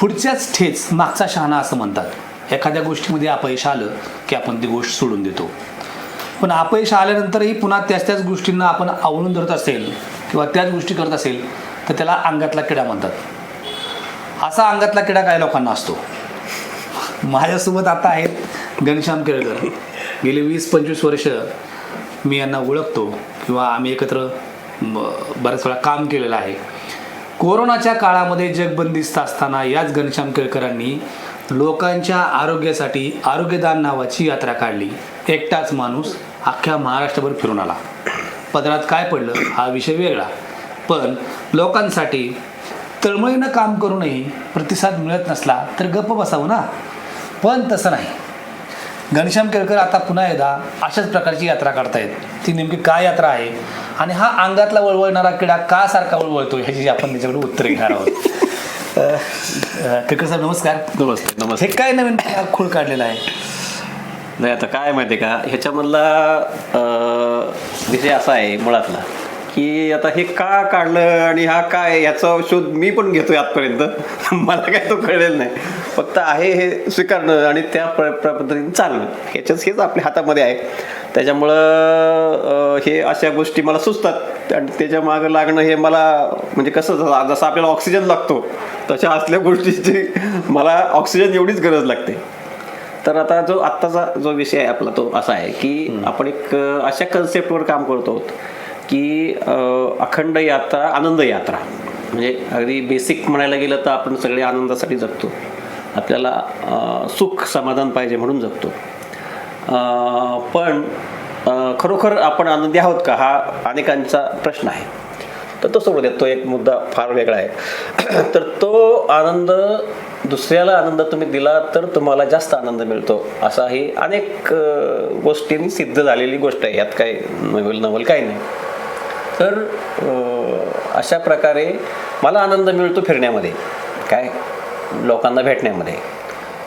पुढच्याच ठेच मागचा शहाणा असं म्हणतात. एखाद्या गोष्टीमध्ये अपयश आलं की आपण ती गोष्ट सोडून देतो. पण अपयश आल्यानंतरही पुन्हा त्याच त्याच गोष्टींना आपण आवळून धरत असेल किंवा त्याच गोष्टी करत असेल तर त्याला अंगातला किडा म्हणतात. असा अंगातला किडा काही लोकांना असतो? माझ्यासोबत आता आहेत घनश्याम केळकर. गेले वीस पंचवीस वर्ष मी यांना ओळखतो किंवा आम्ही एकत्र बऱ्याच वेळा काम केलेलं आहे. कोरोनाच्या काळामध्ये जगबंदिस्त असताना याच घनश्याम केळकरांनी लोकांच्या आरोग्यासाठी आरोग्यदान नावाची यात्रा काढली. एकटाच माणूस अख्ख्या महाराष्ट्रभर फिरून आला. पदरात काय पडलं हा विषय वेगळा. पण लोकांसाठी तळमळीनं काम करूनही प्रतिसाद मिळत नसला तर गप्प बसावं ना? पण तसं नाही. घनश्याम केळकर आता पुन्हा एकदा अशाच प्रकारची यात्रा काढतायत. ती नेमकी काय यात्रा आहे? आणि हा अंगातला वळवळणारा किडा का सारखा वळवळतो ह्याची आपण त्याच्याकडे उत्तर घेणार आहोत. केळकर साहेब नमस्कार. नमस्ते हे नमस्ते काय नवीन खूळ काढलेला आहे? नाही आता काय माहिती आहे का? ह्याच्यामधला विषय असा आहे मुळातला. की आता हे का काढलं आणि हा काय याचा शोध मी पण घेतोय आजपर्यंत मला काय तो कळलेला नाही. फक्त आहे हे स्वीकारणं आणि त्या पद्धतीने चालणं. ह्याच्याच हेच आपल्या हातामध्ये आहे. त्याच्यामुळं हे अशा गोष्टी मला सुचतात. आणि त्याच्या मागं लागणं हे मला म्हणजे कसं जसं जसं आपल्याला ऑक्सिजन लागतो तशा असल्या गोष्टीची मला ऑक्सिजन एवढीच गरज लागते. तर आता जो आत्ताचा जो विषय आहे आपला तो असा आहे की आपण एक अशा कन्सेप्टवर काम करतो. आहोत की अखंड यात्रा आनंद यात्रा. म्हणजे अगदी बेसिक म्हणायला गेलं तर आपण सगळे आनंदासाठी जगतो. आपल्याला सुख समाधान पाहिजे म्हणून जगतो. पण खरोखर आपण आनंदी आहोत का? हा अनेकांचा प्रश्न आहे. तर तो सोडू देतो एक मुद्दा फार वेगळा आहे. तर तो आनंद दुसऱ्याला आनंद तुम्ही दिला तर तुम्हाला जास्त आनंद मिळतो. असा ही अनेक गोष्टींनी सिद्ध झालेली गोष्ट आहे. यात काय नवल नवल काही नाही. तर अशा प्रकारे मला आनंद मिळतो फिरण्यामध्ये. काय? लोकांना भेटण्यामध्ये.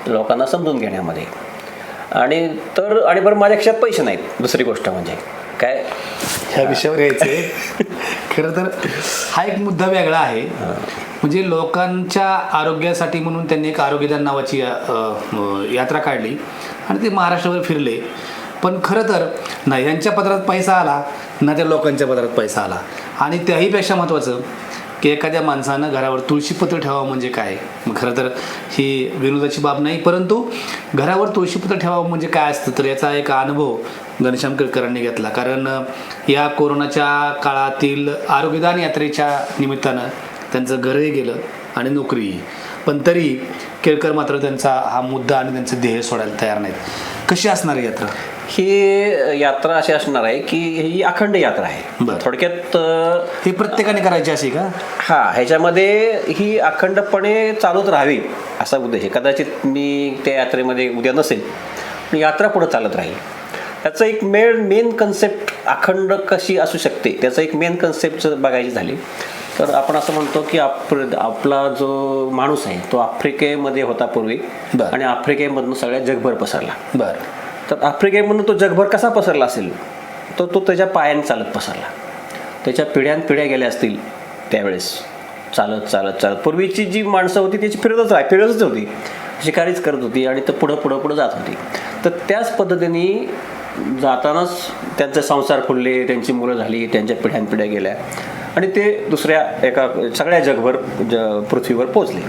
लोकांना समजून घेण्यामध्ये. आणि तर आणि बरं माझ्या खिशात पैसे नाहीत दुसरी गोष्ट म्हणजे. काय? ह्या विषयावर यायचे खरं तर हा एक मुद्दा वेगळा आहे. म्हणजे लोकांच्या आरोग्यासाठी म्हणून त्यांनी एक आरोग्यदान नावाची यात्रा काढली. आणि ते महाराष्ट्रावर फिरले. पण खरं तर ना यांच्या पदरात पैसा आला ना त्या लोकांच्या पदरात पैसा आला. आणि त्याहीपेक्षा महत्त्वाचं की एखाद्या माणसानं घरावर तुळशीपत्र ठेवावं म्हणजे काय? मग खरं तर ही विनोदाची बाब नाही परंतु घरावर तुळशीपत्र ठेवावं म्हणजे काय असतं? तर याचा एक अनुभव घनश्याम केळकरांनी घेतला. कारण या कोरोनाच्या काळातील आरोग्यदान यात्रेच्या निमित्तानं त्यांचं घरही गेलं आणि नोकरीही. पण तरी केळकर मात्र त्यांचा हा मुद्दा आणि त्यांचं ध्येय सोडायला तयार नाहीत. कशी असणार यात्रा? ही यात्रा अशी असणार आहे की ही अखंड यात्रा आहे. थोडक्यात हे प्रत्येकाने करायची अशी का? हा ह्याच्यामध्ये ही अखंडपणे चालूच राहावी असा उद्देश आहे. कदाचित मी त्या यात्रेमध्ये उद्या नसेल पण यात्रा पुढे चालत राहील. त्याचं एक मेन मेन कन्सेप्ट अखंड कशी असू शकते त्याचं एक मेन कन्सेप्ट जर बघायची झाली तर आपण असं म्हणतो की आप आपला जो माणूस आहे तो आफ्रिकेमध्ये होता पूर्वी. आणि आफ्रिकेमधून सगळ्या जगभर पसरला. बरं. तर आफ्रिकेमधून तो जगभर कसा पसरला असेल? तर तो त्याच्या पायाने चालत पसरला. त्याच्या पिढ्यान पिढ्या गेल्या असतील त्यावेळेस. चालत चालत चालत. पूर्वीची जी माणसं होती त्याची फिरतच राह फिरतच होती. शिकारीच करत होती आणि तर पुढं पुढं पुढं जात होती. तर त्याच पद्धतीने जातानाच त्यांचे संसार फुलले त्यांची मुलं झाली त्यांच्या पिढ्यान पिढ्या गेल्या. आणि ते दुसऱ्या एका सगळ्या जगभर ज पृथ्वीवर पोचले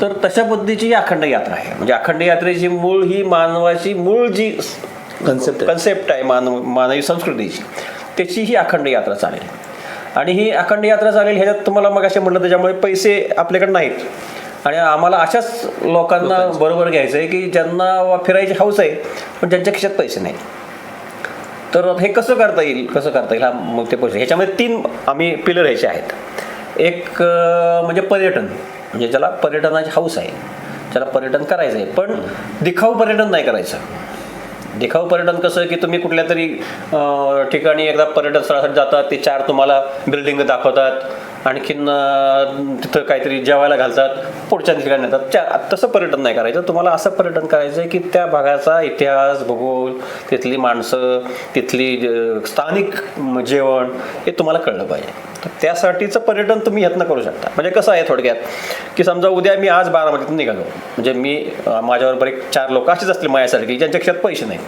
तर तशा पद्धतीची ही अखंड यात्रा आहे. म्हणजे अखंड यात्रेची मूळ ही मानवाची मूळ जी आहे. कन्सेप्ट आहे मानव मानवी संस्कृतीची. त्याची ही अखंड यात्रा चालेल. आणि ही अखंड यात्रा चालेल ह्याच्यात तुम्हाला मग असे म्हटलं त्याच्यामुळे पैसे आपल्याकडे नाहीत. आणि आम्हाला अशाच लोकांना बरोबर घ्यायचं आहे की ज्यांना फिरायची हौस आहे पण ज्यांच्या खिशात पैसे नाहीत. तर हे कसं करता येईल? कसं करता येईल? हा मग ते पैसे ह्याच्यामध्ये तीन आम्ही पिलर ह्याचे आहेत. एक म्हणजे पर्यटन. म्हणजे ज्याला पर्यटनाची हौस आहे त्याला पर्यटन करायचं आहे पण दिखाऊ पर्यटन नाही करायचं. दिखाऊ पर्यटन कसं की तुम्ही कुठल्या तरी ठिकाणी एकदा पर्यटन स्थळासाठी जातात ते चार तुम्हाला बिल्डिंग दाखवतात आणखीन तिथं काहीतरी जेवायला घालतात पुढच्या ठिकाणी नेतात. त्या तसं पर्यटन नाही करायचं. तुम्हाला असं पर्यटन करायचं आहे की त्या भागाचा इतिहास भूगोल तिथली माणसं तिथली स्थानिक जेवण हे तुम्हाला कळलं पाहिजे. तर त्यासाठीचं पर्यटन तुम्ही यत्न करू शकता. म्हणजे कसं आहे थोडक्यात की समजा उद्या मी आज बारामतीतून निघालो. म्हणजे मी माझ्याबरोबर एक चार लोक असेच असतील माझ्यासारखी ज्यांच्या क्षेत्रात पैसे नाही.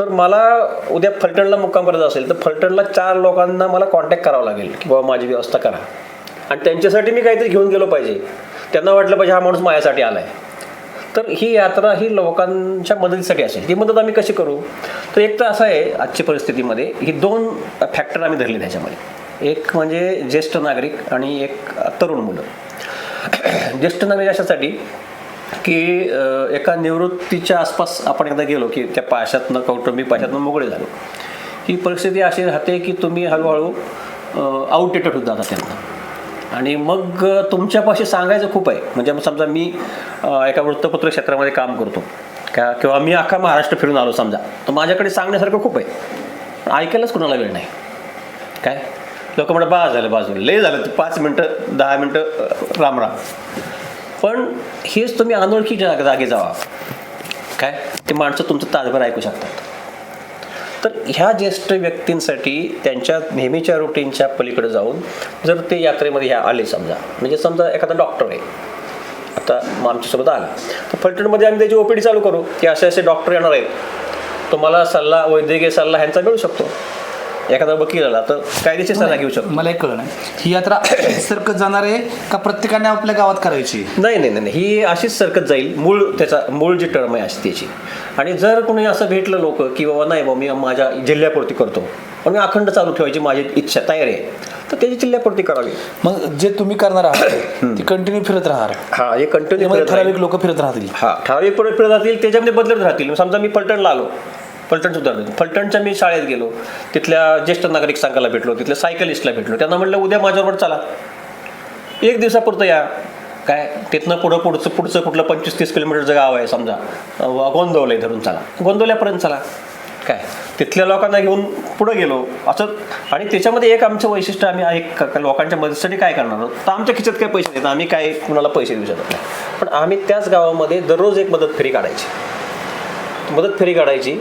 तर मला उद्या फलटणला मुक्काम करायचा असेल तर फलटणला चार लोकांना मला कॉन्टॅक्ट करावा लागेल की बाबा माझी व्यवस्था करा. आणि त्यांच्यासाठी मी काहीतरी घेऊन गेलो पाहिजे. त्यांना वाटलं पाहिजे हा माणूस माझ्यासाठी आला आहे तर ही यात्रा ही लोकांच्या मदतीसाठी असेल. ही मदत आम्ही कशी करू? तर एक तर असं आहे आजच्या परिस्थितीमध्ये ही दोन फॅक्टर आम्ही धरले त्याच्यामध्ये एक म्हणजे ज्येष्ठ नागरिक आणि एक तरुण मुलं. ज्येष्ठ नागरिक अशासाठी की एका निवृत्तीच्या आसपास आपण एकदा गेलो की त्या पाशातनं कौटुंबिक पाशातनं मोकळे झालो. ही परिस्थिती अशी राहते की तुम्ही हळूहळू आउटडेटेड होत जाता त्यांना. आणि मग तुमच्यापाशी सांगायचं खूप आहे. म्हणजे मग समजा मी एका वृत्तपत्र क्षेत्रामध्ये काम करतो. का किंवा मी अख्खा महाराष्ट्र फिरून आलो समजा. तर माझ्याकडे सांगण्यासारखं खूप आहे. ऐकायलाच कुणाला वेळ नाही. काय? लोक म्हणतात बा झालं बाजूला लय झालं. पाच मिनटं दहा मिनटं राम राम. पण हेच तुम्ही अनोळखी जागे जागी जावा. काय? ते माणसं तुमचं तासभर ऐकू शकतात. तर ह्या ज्येष्ठ व्यक्तींसाठी त्यांच्या नेहमीच्या रुटीनच्या पलीकडे जाऊन जर ते यात्रेमध्ये ह्या आले समजा म्हणजे समजा एखादा डॉक्टर आहे. आता मग आमच्यासोबत आला. तर फलटणमध्ये आम्ही त्याची ओपीडी चालू करू की असे असे डॉक्टर येणार आहेत. तुम्हाला सल्ला वैद्यकीय सल्ला ह्यांचा मिळू शकतो. एखादा वकील आला तर कायदेशीर सल्ला घेऊ शकतो. मला एक कळलं ही यात्रा सरकत जाणार आहे का प्रत्येकाने आपल्या गावात करायची? नाही नाही नाही. ही अशीच सरकत जाईल. मूळ त्याचा मूळ जी टर्म आहे अशी त्याची. आणि जर कोणी असं भेटलं लोक की बाबा नाही बाबा मी माझ्या जिल्ह्यापुरती करतो. पण मी अखंड चालू ठेवायची माझी इच्छा तयारी आहे. तर त्याची जिल्ह्यापुरती करावी. मग जे तुम्ही करणार आहात ती कंटिन्यू फिरत राहणार. हा हे कंटिन्यू ठराविक लोक फिरत राहतील. हा ठराविक फिरत राहतील त्याच्यामध्ये बदलत राहतील. समजा मी फलटणला आलो. फलटण सुद्धा फलटणच्या मी शाळेत गेलो. तिथल्या ज्येष्ठ नागरिक संघाला भेटलो. तिथल्या सायकलिस्टला भेटलो. त्यांना म्हटलं उद्या माझ्याबरोबर चला. एक दिवसापुरतं या. काय? तिथनं पुढं पुढचं पुढचं कुठलं पंचवीस तीस किलोमीटरचं गाव आहे समजा गोंदवलं आहे धरून चला. गोंदवल्यापर्यंत चला. काय? तिथल्या लोकांना घेऊन पुढं गेलो. असं आणि त्याच्यामध्ये एक आमचं वैशिष्ट्य आम्ही आहे लोकांच्या मदतीसाठी काय करणार तर आमच्या खिच्यात काय पैसे देत आम्ही काय कुणाला पैसे देऊ शकत नाही. पण आम्ही त्याच गावामध्ये दररोज एक मदत फेरी काढायची. मदत फेरी काढायची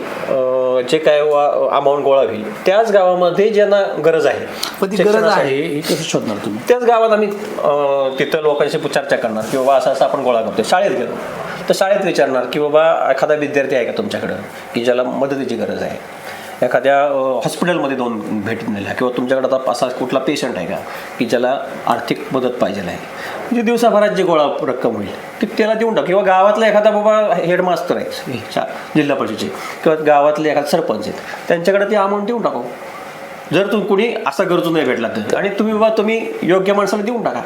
जे काय अमाऊंट गोळा होईल त्याच गावामध्ये ज्यांना गरज आहे गरज आहे हे कसं शोधणार तुम्ही? त्याच गावात आम्ही तिथं लोकांशी चर्चा करणार की बाबा असं असं आपण गोळा करतो शाळेत गेलो. तर शाळेत विचारणार की बाबा एखादा विद्यार्थी आहे का तुमच्याकडं की ज्याला मदतीची गरज आहे? एखाद्या हॉस्पिटलमध्ये दोन भेट दिल्या किंवा तुमच्याकडे आता असा कुठला पेशंट आहे का की ज्याला आर्थिक मदत पाहिजे आहे? म्हणजे दिवसाभरात जे गोळा रक्कम होईल ती त्याला देऊन टाक. किंवा गावातला एखादा बाबा हेडमास्तर आहे जिल्हा परिषदेचे किंवा गावातले एखादा सरपंच आहेत त्यांच्याकडे ती अमाऊंट देऊन टाकू. जर तू कुणी असा गरजू नाही भेटला तर. आणि तुम्ही बाबा तुम्ही योग्य माणसाला देऊन टाका.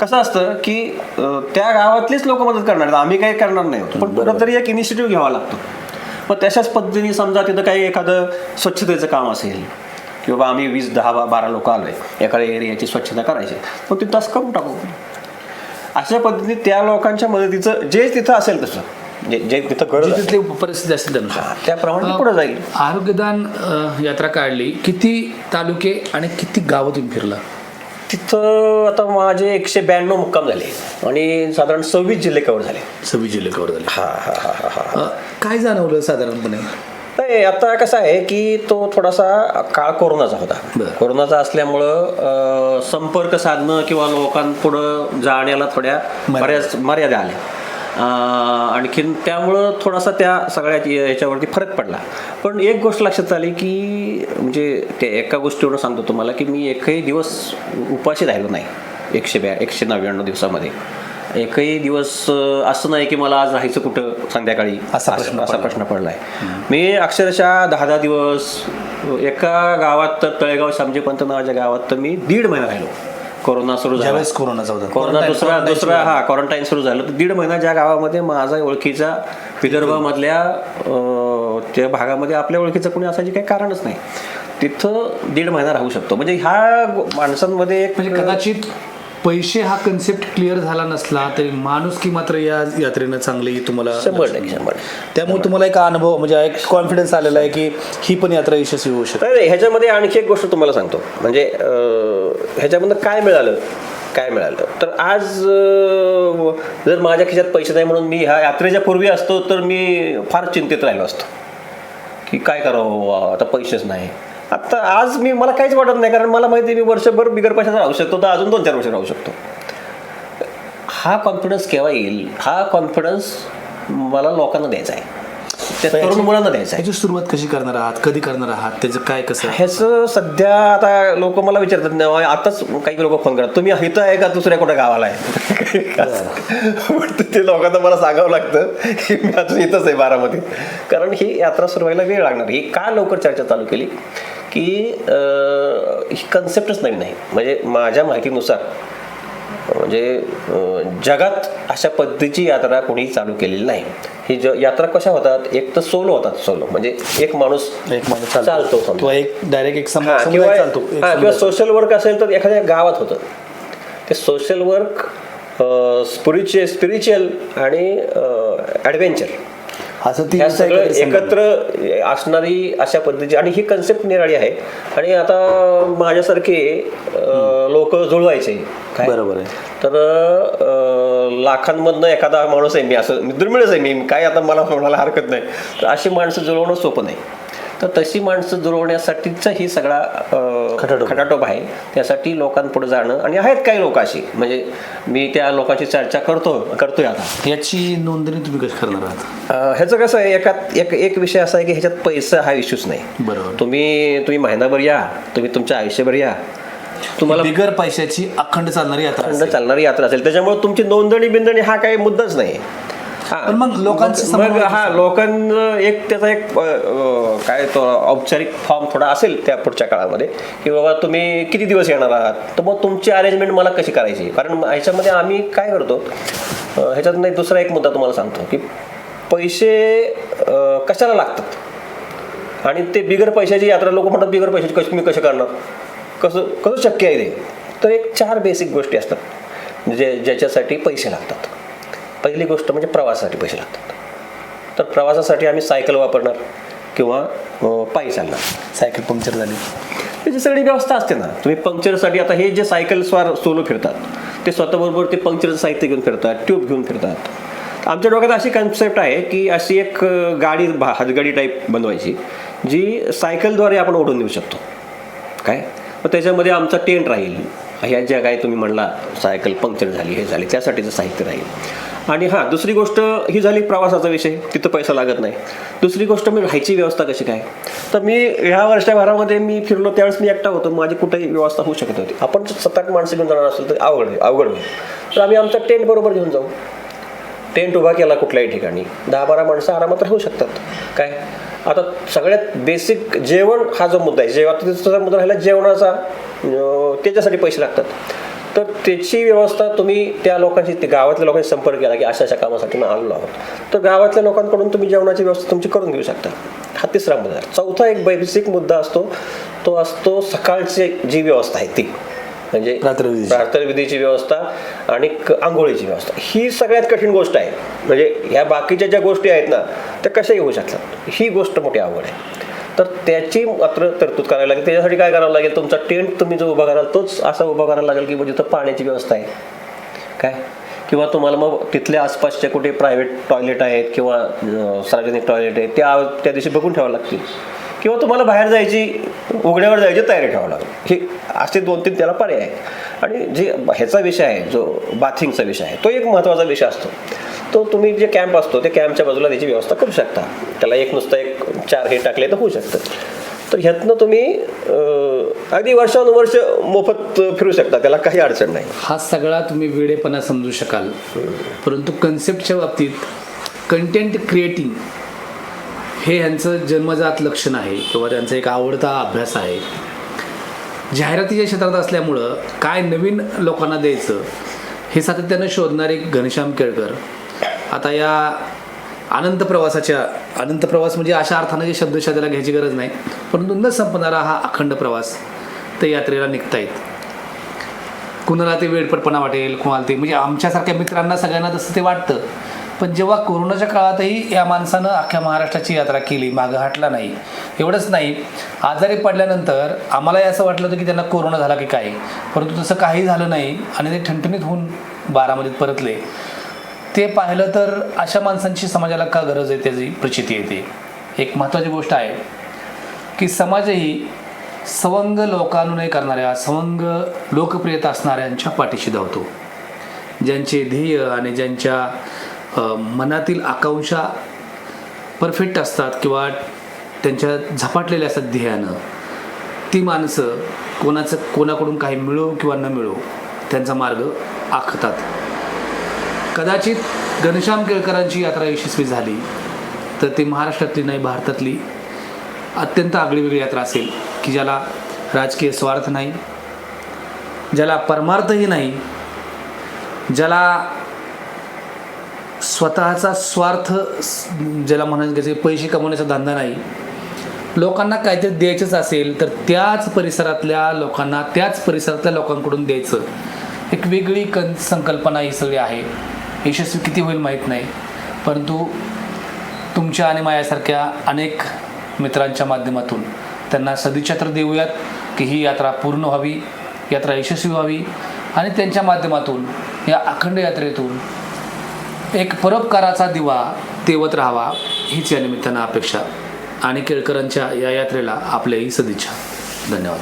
कसं असतं की त्या गावातलीच लोक मदत करणार. आम्ही काही करणार नाही आहोत. पण कुठंतरी एक इनिशिएटिव्ह घ्यावा लागतो. मग तशाच पद्धतीने समजा तिथं काही एखादं स्वच्छतेचं काम असेल किंवा आम्ही वीस दहा बा- बारा लोक आलोय एखाद्या एरियाची स्वच्छता करायची पण तिथं असं करून टाकू. अशा पद्धतीने त्या लोकांच्या मदतीचं जे तिथं असेल तसं जे जे तिथं तिथली परिस्थिती असेल त्यानुसार त्याप्रमाणे ते पुढे जाईल. आरोग्यदान यात्रा काढली किती तालुके आणि किती गावं तुम्ही फिरला? तिथं आता माझे एकशे ब्याण्णव मुक्काम झाले. आणि साधारण सव्वीस जिल्हे कव्हर झाले. सव्वीस जिल्हे कव्हर झाले. हा हा हा हा हा. काय जाणवलं साधारणपणे? नाही आता कसं आहे की तो थोडासा काळ कोरोनाचा होता. कोरोनाचा असल्यामुळं संपर्क साधणं किंवा लोकांपुढं जाण्याला थोड्या. बऱ्याच मर्यादा आल्या. आणखीन त्यामुळं थोडासा त्या सगळ्या याच्यावरती फरक पडला. पण एक गोष्ट लक्षात आली की म्हणजे ते एका गोष्टीवरून सांगतो तुम्हाला की मी एकही दिवस उपाशी राहिलो नाही एकशे ब्या एकशे नव्याण्णव दिवसामध्ये. एकही दिवस असं नाही की मला आज राहायचं कुठं संध्याकाळी असा प्रश्न असा प्रश्न पडलाय. मी अक्षरशः दहा दहा दिवस एका गावात तर तळेगाव शामजीपंत नावाच्या गावात तर मी दीड महिना राहिलो. कोरोना सुरू झाला. कोरोना Quarantine- दुसरा दुसरा हा क्वारंटाईन सुरू झालं. तर दीड महिना ज्या गावामध्ये माझा ओळखीचा विदर्भामधल्या त्या भागामध्ये आपल्या ओळखीचं कोणी असायची काही कारणच नाही. तिथं दीड महिना राहू शकतो. म्हणजे ह्या माणसांमध्ये एक म्हणजे कदाचित पैसे हा कन्सेप्ट क्लिअर झाला नसला तरी माणूस की मात्र या यात्रेनं चांगली तुम्हाला शंभर टक्के शंभर टक्के. त्यामुळे तुम्हाला एक अनुभव म्हणजे एक कॉन्फिडन्स आलेला आहे की ही पण यात्रा यशस्वी होऊ शकते. ह्याच्यामध्ये आणखी एक गोष्ट तुम्हाला सांगतो. म्हणजे ह्याच्यामधनं काय मिळालं? काय मिळालं? तर आज जर माझ्या खिशात पैसे नाही म्हणून मी ह्या यात्रेच्या पूर्वी असतो तर मी फार चिंतेत राहिलो असतो. की काय करावं आता पैसेच नाही. आता आज मी मला काहीच वाटत नाही कारण मला माहिती आहे मी वर्षभर बिगर पैशाचा राहू शकतो तर अजून दोन चार वर्ष राहू शकतो. हा कॉन्फिडन्स केव्हा येईल? हा कॉन्फिडन्स मला लोकांना द्यायचा आहे. त्या तरुण मुलांना द्यायचा आहे. याची सुरुवात कशी करणार आहात? कधी करणार आहात? त्याचं काय कसं? आहे? ह्याचं सध्या आता लोक मला विचारतात आताच काही लोक फोन करतात. तुम्ही इथं आहे का? दुसऱ्या कुठे गावाला आहे? ते लोकांना मला सांगावं लागतं की मी अजून इथंच आहे बारामध्ये कारण ही यात्रा सुरू व्हायला वेळ लागणार. ही का लवकर चर्चा चालू केली? की ही कन्सेप्टच नवीन आहे. म्हणजे माझ्या माहितीनुसार म्हणजे जगात अशा पद्धतीची यात्रा कोणी चालू केलेली नाही. ही ज यात्रा कशा होतात? एक तर सोलो होतात सोलो. म्हणजे एक माणूस एक माणूस चालतो. किंवा एक डायरेक्ट एक चालतो. किंवा. सोशल वर्क असेल तर एखाद्या गावात होतं. ते सोशल वर्क स्पिरिच्युअल स्पिरिच्युअल आणि ॲडव्हेंचर असं ती एकत्र असणारी अशा पद्धतीची आणि ही कन्सेप्ट निराळी आहे. आणि आता माझ्यासारखे लोक जुळवायचे. बरोबर आहे. तर लाखांमधनं एखादा माणूस आहे मी असं दुर्मिळच आहे मी काय आता मला म्हणायला हरकत नाही. तर अशी माणसं जुळवणं सोपं नाही. तर तशी माणसं जुळवण्यासाठीचा ही सगळा खटाटोप. आहे. त्यासाठी लोकांपुढे जाणं. आणि आहेत काही लोक अशी. म्हणजे मी त्या लोकांची चर्चा करतो करतोय आता. याची नोंदणी तुम्ही कशी करणार आहात? ह्याचं कसं आहे एकात एक एक विषय असा आहे की ह्याच्यात पैसा हा इश्यूच नाही. बरोबर. तुम्ही तुम्ही महिनाभर या. तुम्ही तुमच्या आयुष्यभर या. तुम्हाला बिगर पैशाची अखंड चालणारी यात्रा खंड असेल. चालणारी यात्रा असेल. त्याच्यामुळे तुमची नोंदणी बिंदणी हा काही मुद्दाच नाही. पण मग लोकांचं मग- हा लोकांचं एक त्याचा एक काय तो औपचारिक फॉर्म थोडा असेल त्या पुढच्या काळामध्ये की बाबा तुम्ही किती दिवस येणार आहात? तर मग तुमची अरेंजमेंट मला कशी करायची? कारण ह्याच्यामध्ये आम्ही काय करतो ह्याच्यात नाही दुसरा एक मुद्दा तुम्हाला सांगतो की पैसे कशाला लागतात? आणि ते बिगर पैशाची यात्रा लोक म्हणतात बिगर पैशाची कशी मी कसं करणार? कसं कसं शक्य आहे ते? तर एक चार बेसिक गोष्टी असतात जे ज्याच्यासाठी पैसे लागतात. पहिली गोष्ट म्हणजे प्रवासासाठी पैसे लागतात. तर प्रवासासाठी आम्ही सायकल वापरणार किंवा पायी चालणार. सायकल पंक्चर झाली. त्याची सगळी व्यवस्था असते ना. तुम्ही पंक्चरसाठी आता हे जे सायकल स्वार सोलो फिरतात ते स्वतःबरोबर ते पंक्चरचं साहित्य घेऊन फिरतात ट्यूब घेऊन फिरतात. आमच्या डोक्यात अशी कन्सेप्ट आहे की अशी एक गाडी भा- हातगाडी टाईप बनवायची जी सायकलद्वारे आपण ओढून देऊ शकतो. काय? मग त्याच्यामध्ये आमचा टेंट राहील ह्या ज्या काय तुम्ही म्हणला सायकल पंक्चर झाली हे झाली त्यासाठीचं साहित्य राहील. आणि हां दुसरी गोष्ट ही झाली प्रवासाचा विषय तिथं पैसा लागत नाही. दुसरी गोष्ट मी राहायची व्यवस्था कशी काय? तर मी ह्या वर्षभरामध्ये मी फिरलो त्यावेळेस मी एकटा होतो माझी कुठेही व्यवस्था होऊ शकत होती आपण जर आठ माणसं घेऊन जाणार असेल तर अवघड अवघड होईल. तर आम्ही आमचा टेंट बरोबर घेऊन जाऊ. टेंट उभा केला कुठल्याही ठिकाणी. दहा बारा माणसं आरामात राहू शकतात. काय? आता सगळ्यात बेसिक जेवण हा जो मुद्दा आहे जेव्हा तिचा मुद्दा राहिला जेवणाचा त्याच्यासाठी पैसे लागतात. तर त्याची व्यवस्था तुम्ही त्या लोकांशी ते गावातल्या लोकांशी संपर्क केला की अशा अशा कामासाठी मी आलेलो आहोत. तर गावातल्या लोकांकडून तुम्ही जेवणाची व्यवस्था तुमची करून घेऊ शकता. हा तिसरा मुद्दा. चौथा एक बेसिक मुद्दा असतो तो असतो सकाळची जी व्यवस्था आहे ती. म्हणजे रात्रविधीची. प्रार्थविधीची व्यवस्था आणि आंघोळीची व्यवस्था. ही सगळ्यात कठीण गोष्ट आहे. म्हणजे ह्या बाकीच्या ज्या गोष्टी आहेत ना त्या कशाही होऊ शकतात. ही गोष्ट मोठी आवड आहे. तर त्याची मात्र तरतूद करावी लागेल. त्याच्यासाठी काय करावं लागेल? तुमचा टेंट तुम्ही जो उभा कराल तोच असा उभा करायला लागेल की म्हणजे जिथं पाण्याची व्यवस्था आहे. काय? किंवा तुम्हाला मग तिथल्या आसपासचे कुठे प्रायव्हेट टॉयलेट आहेत किंवा सार्वजनिक टॉयलेट आहेत त्या त्या दिवशी बघून ठेवावं लागतील. किंवा तुम्हाला बाहेर जायची उघड्यावर जायची तयारी ठेवावं लागेल. हे असे दोन तीन त्याला पर्याय आहेत. आणि जे ह्याचा विषय आहे जो बाथिंगचा विषय आहे तो एक महत्त्वाचा विषय असतो. तो तुम्ही जे कॅम्प असतो त्या कॅम्पच्या बाजूला त्याची व्यवस्था करू शकता. त्याला एक नुसतं एक चार हे टाकले तर होऊ शकतं. तर ह्यातनं तुम्ही अगदी वर्षानुवर्ष मोफत फिरू शकता त्याला काही अडचण नाही. हा सगळा तुम्ही वेडेपणा समजू शकाल. परंतु कन्सेप्टच्या बाबतीत कंटेंट क्रिएटिंग हे यांचं जन्मजात लक्षण आहे किंवा त्यांचा एक आवडता अभ्यास आहे. जाहिरातीच्या क्षेत्रात असल्यामुळं काय नवीन लोकांना द्यायचं हे सातत्यानं शोधणारे घनश्याम केळकर. आता या अनंत प्रवासाच्या अनंत प्रवास म्हणजे अशा अर्थानं जे शब्दशः त्याला घ्यायची गरज नाही परंतु न संपणारा हा अखंड प्रवास ते यात्रेला निघतायत. कुणाला ते वेडपटपणा वाटेल कुणाला ते म्हणजे आमच्यासारख्या मित्रांना सगळ्यांना तसं ते वाटतं. पण जेव्हा कोरोनाच्या काळातही या माणसानं अख्ख्या महाराष्ट्राची यात्रा केली मागं हटला नाही एवढंच नाही. आजारी पडल्यानंतर आम्हालाही असं वाटलं होतं की त्यांना कोरोना झाला की काय? परंतु तसं काही झालं नाही आणि ते ठणठणीत होऊन बारामतीत परतले. ते पाहिलं तर अशा माणसांची समाजाला का गरज आहे त्याची प्रचिती येते? एक महत्त्वाची गोष्ट आहे की समाजही सवंग लोकानुनय करणाऱ्या सवंग लोकप्रियता असणाऱ्यांच्या पाठीशी धावतो. ज्यांचे ध्येय आणि ज्यांच्या मनातील आकांक्षा परफेक्ट असतात किंवा त्यांच्या झपाटलेल्या असतात ध्येयानं ती माणसं कोणाचं कोणाकडून काही मिळो किंवा न मिळो त्यांचा मार्ग आखतात. कदाचित घनश्याम केळकरांची यात्रा यशस्वी झाली तर ती महाराष्ट्रातली नाही भारतातली अत्यंत आगळीवेगळी यात्रा असेल की ज्याला राजकीय स्वार्थ नाही ज्याला परमार्थही नाही ज्याला स्वतःचा स्वार्थ ज्याला म्हणायचं पैसे कमवण्याचा धंदा नाही. लोकांना काहीतरी द्यायचंच असेल तर त्याच परिसरातल्या लोकांना त्याच परिसरातल्या लोकांकडून द्यायचं. एक वेगळी कन संकल्पना ही सगळी आहे. यशस्वी किती होईल माहीत नाही. परंतु तुमच्या आणि माझ्यासारख्या अनेक मित्रांच्या माध्यमातून त्यांना सदिच्छा तर देऊयात की ही यात्रा पूर्ण व्हावी यात्रा यशस्वी व्हावी आणि त्यांच्या माध्यमातून या अखंड यात्रेतून एक परोपकाराचा दिवा तेवत राहावा हीच या निमित्तानं अपेक्षा. आणि केळकरांच्या या यात्रेला आपल्याही सदिच्छा. धन्यवाद.